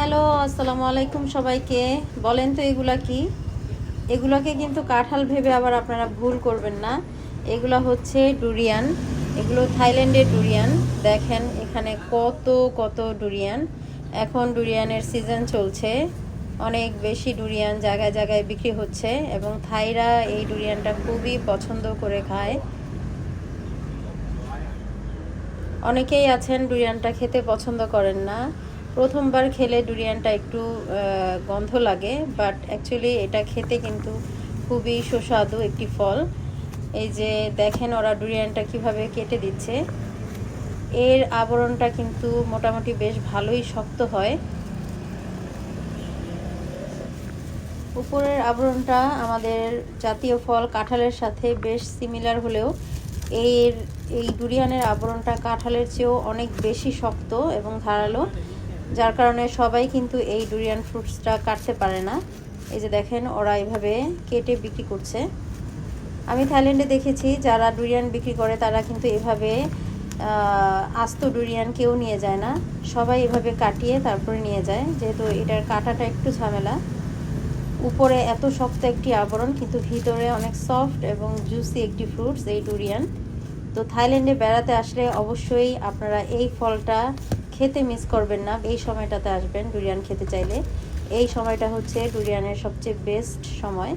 Hello, আসসালামু আলাইকুম সবাইকে। বলেন তো এগুলা কি? এগুলাকে কিন্তু কাঁঠাল ভেবে আবার আপনারা ভুল করবেন না। এগুলা হচ্ছে ডুরিয়ান। এগুলো থাইল্যান্ডের ডুরিয়ান। দেখেন এখানে কত কত ডুরিয়ান। এখন ডুরিয়ানের সিজন চলছে। অনেক বেশি ডুরিয়ান জায়গায় জায়গায় বিক্রি হচ্ছে এবং থাইরা এই ডুরিয়ানটা খুবই পছন্দ করে খায়। অনেকেই আছেন ডুরিয়ানটা খেতে পছন্দ করেন না। প্রথমবার খেলে ডুরিয়ানটা একটু গন্ধ লাগে বাট অ্যাকচুয়ালি এটা খেতে কিন্তু খুবই সুস্বাদু একটি ফল। এই যে দেখেন ওরা ডুরিয়ানটা কীভাবে কেটে দিচ্ছে। এর আবরণটা কিন্তু মোটামুটি বেশ ভালোই শক্ত হয়। উপরের আবরণটা আমাদের জাতীয় ফল কাঁঠালের সাথে বেশ সিমিলার হলেও এর, এই ডুরিয়ানের আবরণটা কাঁঠালের চেয়েও অনেক বেশি শক্ত এবং ধারালো। যার কারণে সবাই কিন্তু এই ডুরিয়ান ফ্রুটসটা কাটতে পারে না। এই যে দেখেন, ওরা এভাবে কেটে বিক্রি করছে। আমি থাইল্যান্ডে দেখেছি, যারা ডুরিয়ান বিক্রি করে, তারা কিন্তু এভাবে আস্ত ডুরিয়ান কেউ নিয়ে যায় না। সবাই এভাবে কাটিয়ে তারপরে নিয়ে যায়। যেহেতু এটার কাটাটা একটু ঝামেলা। উপরে এত শক্ত একটি আবরণ, কিন্তু ভিতরে অনেক সফট এবং জুসি একটি ফ্রুটস এই ডুরিয়ান তো থাইল্যান্ডে বেড়াতে আসলে অবশ্যই আপনারা এই ফলটা খেতে মিস করবেন না। এই সময়টাতে আসবেন ডুরিয়ান খেতে চাইলে। এই সময়টা হচ্ছে ডুরিয়ানের সবচেয়ে বেস্ট সময়।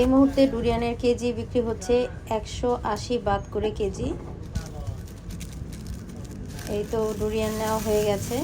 এই মুহূর্তে ডুরিয়ানের কেজি বিক্রি হচ্ছে একশো আশি বাদ করে কেজি। এই তো ডুরিয়ান নেওয়া হয়ে গেছে।